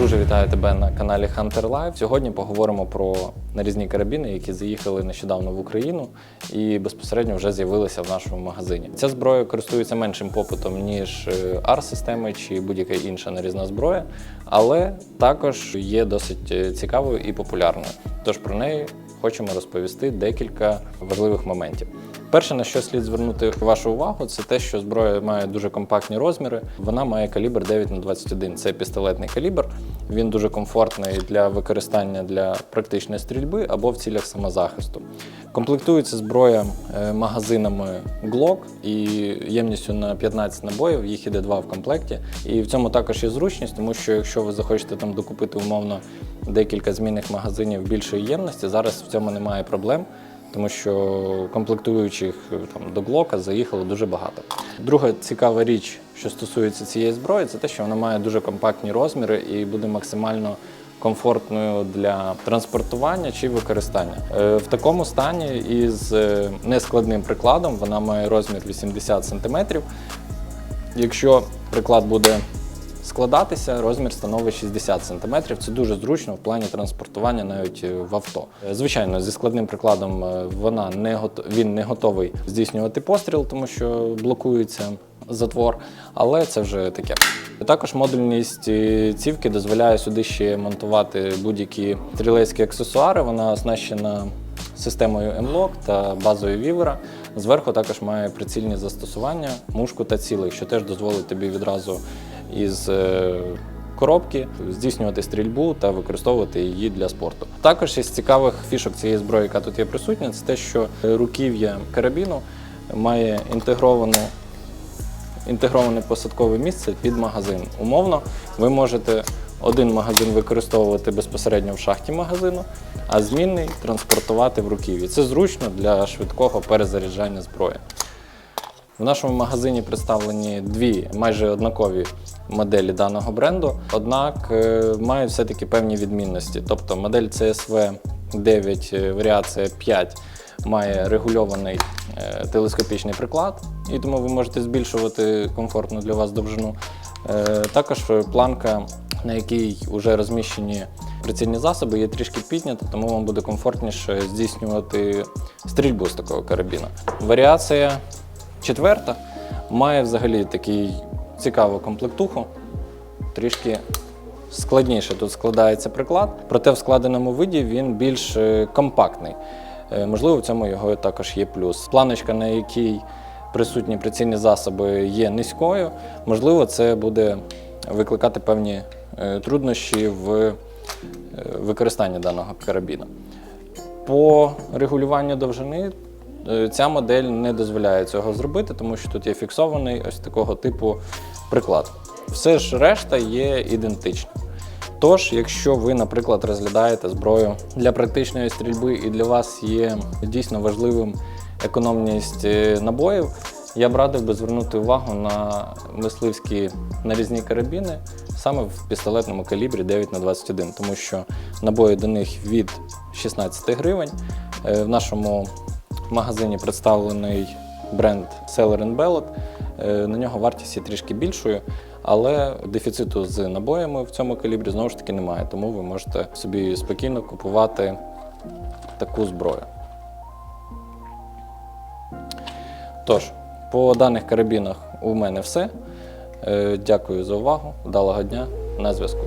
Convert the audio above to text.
Друже, вітаю тебе на каналі Hunter Live. Сьогодні поговоримо про нарізні карабіни, які заїхали нещодавно в Україну і безпосередньо вже з'явилися в нашому магазині. Ця зброя користується меншим попитом, ніж AR-системи чи будь-яка інша нарізна зброя, але також є досить е, цікавою і популярною. Тож про неї хочемо розповісти декілька важливих моментів. Перше, на що слід звернути вашу увагу, це те, що зброя має дуже компактні розміри. Вона має калібр 9 на 21 Це пістолетний калібр. Він дуже комфортний для використання для практичної стрільби або в цілях самозахисту. Комплектується зброя е, магазинами Glock і ємністю на 15 набоїв. Їх іде два в комплекті. І в цьому також є зручність, тому що якщо ви захочете там докупити умовно декілька змінних магазинів більшої ємності, зараз в цьому немає проблем тому що комплектуючих е, там до глока заїхало дуже багато. Друга цікава річ, що стосується цієї зброї, це те, що вона має дуже компактні розміри і буде максимально комфортною для транспортування чи використання. Е, В такому стані із е, нескладним прикладом вона має розмір 80 см. Якщо приклад буде складатися, розмір становить 60 см. Це дуже зручно в плані транспортування навіть е, в авто. Е, Звичайно, зі складним прикладом е, вона не гот... він не готовий здійснювати постріл, тому що блокується затвор, але це вже таке. Також модульність цівки дозволяє сюди ще монтувати будь-які стрілецькі аксесуари. Вона оснащена системою M-Lock та базою вівера. Зверху також має прицільні застосування, мушку та цілий, що теж дозволить тобі відразу із е, коробки здійснювати стрільбу та використовувати її для спорту. Також із цікавих фішок цієї зброї, яка тут є присутня, це те, що руків'я карабіну має інтегровану інтегроване посадкове місце під магазин. Умовно, ви можете один магазин використовувати безпосередньо в шахті магазину, а змінний транспортувати в руків'ї. Це зручно для швидкого перезаряджання зброї. В нашому магазині представлені дві майже однакові моделі даного бренду, однак е, мають все-таки певні відмінності. Тобто модель CSV 9 е, варіація 5 має регульований е, телескопічний приклад, і тому ви можете збільшувати комфортну для вас довжину. Також планка, на якій вже розміщені прицільні засоби, є трішки піднята, тому вам буде комфортніше здійснювати стрільбу з такого карабіна. Варіація четверта має взагалі такий цікаву комплектуху, трішки складніше тут складається приклад, проте в складеному виді він більш е, компактний. Е, Можливо, в цьому його також є плюс. Планочка, на якій присутні прицільні засоби, є низькою. Можливо, це буде викликати певні е, труднощі в використанні даного карабіна. По регулюванню довжини ця модель не дозволяє цього зробити, тому що тут є фіксований ось такого типу приклад. Все ж решта є ідентичним. Тож, якщо ви, наприклад, розглядаєте зброю для практичної стрільби і для вас є дійсно важливим економність е, набоїв, я б радив би звернути увагу на мисливські нарізні карабіни саме в пістолетному калібрі 9х21, тому що набої до них від 16 гривень. Е, В нашому магазині представлений бренд Seller Ballot. Е, На нього вартість є трішки більшою, але дефіциту з набоями в цьому калібрі знову ж таки немає, тому ви можете собі спокійно купувати таку зброю. Тож, по даних карабінах у мене все. Е, Дякую за увагу. Вдалого дня. На зв'язку.